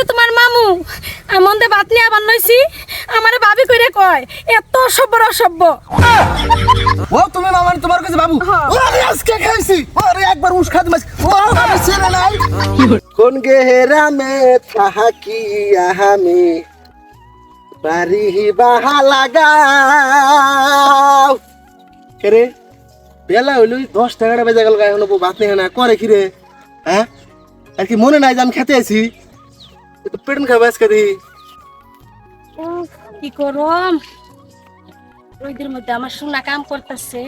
যে তোমার মামু এমন দে বাত নিয়ে আবার নইছি আমারে ভাবি কইরে কয় এত অসভ্য অসভ্য। ও তুমি মামা তোমার কাছে বাবু? হ্যাঁ। ওরে আজকে খাইছি ওরে একবার উস খাতে মাছ ও আমি ছেলে নাই। কোন গেহেরা মে থাকি আমি? বাড়ি বাহা লাগাও। কেরে? বেলা হইল দশ টাকাটা বেজে গেল এখন ভাত নেই না। করে কি রে? হ্যাঁ? আর কি মনে নাই যে আমি খেতে আছি একটু পেটন খাবে আজকে দিই উফ, কি করম ওইদের মধ্যে আমার সোনা কাম করতেছে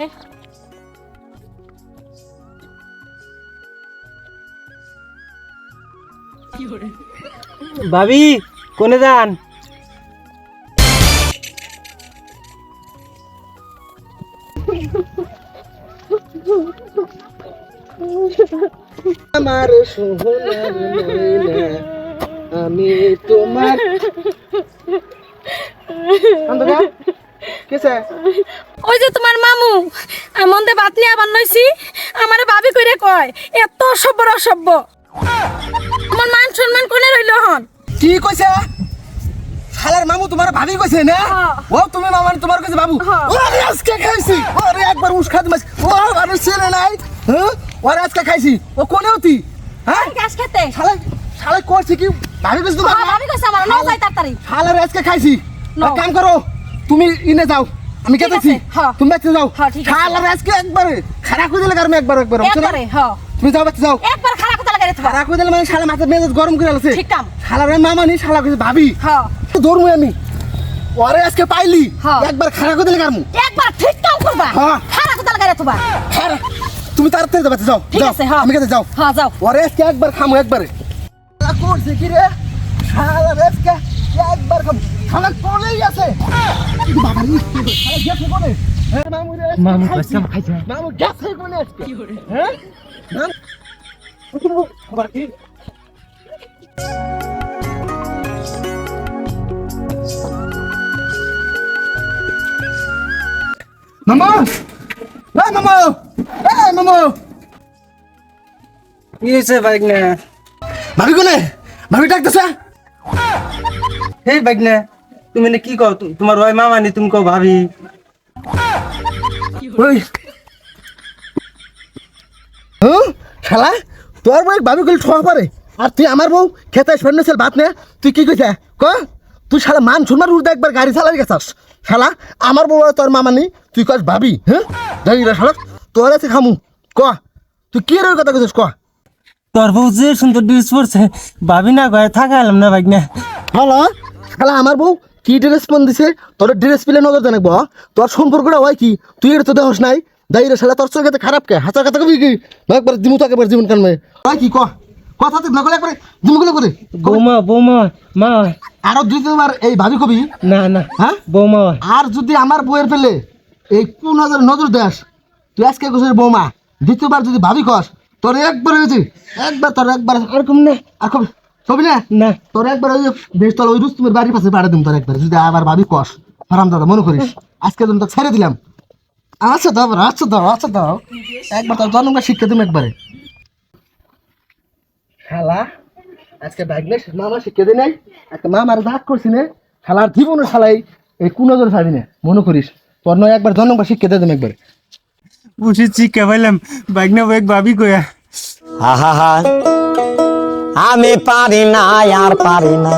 ভাবি কোনে যান আমার সোনার ময়না আমি তোমার ওই যে তোমার মামু এমন দে বাত নিয়ে আবার নইছি। আমারে ভাবি কইরে কয় এত অসভ্য অসভ্য। আমার মান সম্মান কোনে রইল হন? কি কইছে? শালার মামু তোমার ভাবি কইছে না। ও তুমি মামা তোমার কাছে বাবু। ওরে আজকে খাইছি। ওরে একবার উস খাতে মাছ ও আমি ছেলে নাই। হ্যাঁ? ওরে আজকে খাইছি। ও কোনে হতি হ্যাঁ? গাছ খেতে? শালা শালা করছে কি? ভাবি কইছে হ্যাঁ, ভাবি কইছে আমার নাও যাই তাড়াতাড়ি। শালার আজকে খাইছি। এক কাম করো তুমি ইনে যাও আমি কেটেছি আছে, হ্যাঁ। তুমি বাচ্চা যাও। হ্যাঁ, আছে। শালার আজকে একবারে খারাপ করে দিলে কারণ একবার একবার। না? একবারে হ তুমি যাও বাচ্চা যাও। একবার খারাপ কথা লাগাই তোমার। খারাপ করে দিলে মানে শালা মাথা মেজাজ গরম করে আলছে। ঠিক কাম। শালার মামা নি শালা কইছে ভাবি হ ধরমু আমি। ওরে আজকে পাইলি। হ্যাঁ। একবার খারাপ করে দিলে কারমু একবার ঠিক কাম করবা। হ্যাঁ। খারাপ কথা লাগাই তোমার। খারাপ তুমি তাড়াতাড়ি যাও যাও। ঠিক আছে, হ্যাঁ। আমি কাছে যাও। হ্যাঁ যাও। ওরে আজকে একবার খামু একবারে। শালা করছে কি রে? শালা আজকে একবার খামু শালা কোলেই আছে। বাবা নি শালা গেছে কোনে? মামু রে মামু। কসম খাইছে। মামু গেছে কোনে আজকে? হ্যাঁ? মামু খবর কি? মামা! এই মামা! এই মামা! কি হয়েছে বাইক না ভাবি কোনে? ভাবি ডাকতেছে? এই বাইক না তুমি না কি কও? তোমার ওই মামা নি তুমি কও ভাবি। ওই। শালা তোর বউ ভাবি গুলো ঠোয়া পারে আর তুই আমার বউ খেতে সৈন্য ছেলে ভাত নে তুই কি কইছে? ক? তুই শালা মান শুনবার উর্দা একবার গাড়ি চালাই গেছাস? শালা আমার বউ আর তোর মামা নি তুই কস ভাবি হ্যাঁ যাই রে শালা তোর আছে খামু। ক? তুই কি রে কথা কইছিস? ক? তোর বউ যে সুন্দর ড্রেস পরছে ভাবি না গয়ে থাকাইলাম না বাইক না হ্যালো শালা আমার বউ কি ড্রেস পন দিছে? তোর ড্রেস পেলে নজর জানাকব তোর সম্পর্কটা হয় কি? তুই এটা তো দেহস নাই। দাই রে শালা তোর চোখে খারাপ কে? হাসা কথা কবি কি? না একবার দিমু তো একবার জীবন কানমে হয় কি ক? কথা তুই নকলে একবারে দিমু গুলো করে বৌমা বৌমা মা। আরও দুই তিনবার এই ভাবি কবি। না না হ্যাঁ? বৌমা। আর যদি আমার বউয়ের পেলে এই কোন হাজার নজর দেস তুই আজকে কোসের বৌমা দ্বিতীয়বার যদি ভাবি কস তোর একবার হয়েছে। একবার তোর একবার আর কম না আর কম। ছবি না? না। তোর একবার ওই বেশ তোর ওই রুস্তুমের বাড়ির পাশে পাড়া দিম তোর একবার যদি আবার ভাবি কস। হারাম দাদা মনে করিস। আজকে তুমি তোকে ছেড়ে দিলাম। আচ্ছা দাও আচ্ছা দাও আচ্ছা দাও। একবার তোর জন্মটা শিক্ষা তুমি একবারে। শালা আজকে ব্যাগনেস মামা শিক্ষা দিই নাই একটা মামার দাগ করছি নে। শালার জীবনে শালাই এই কুনজর ছাড়ি না মনে করিস। তোর নয় একবার জন্মটা শিক্ষা দিয়ে দিম একবারে। উঠে চিকা পাইলাম বাইক না বাইক ভাবি কয়া, হা আমি পারি না আর পারি না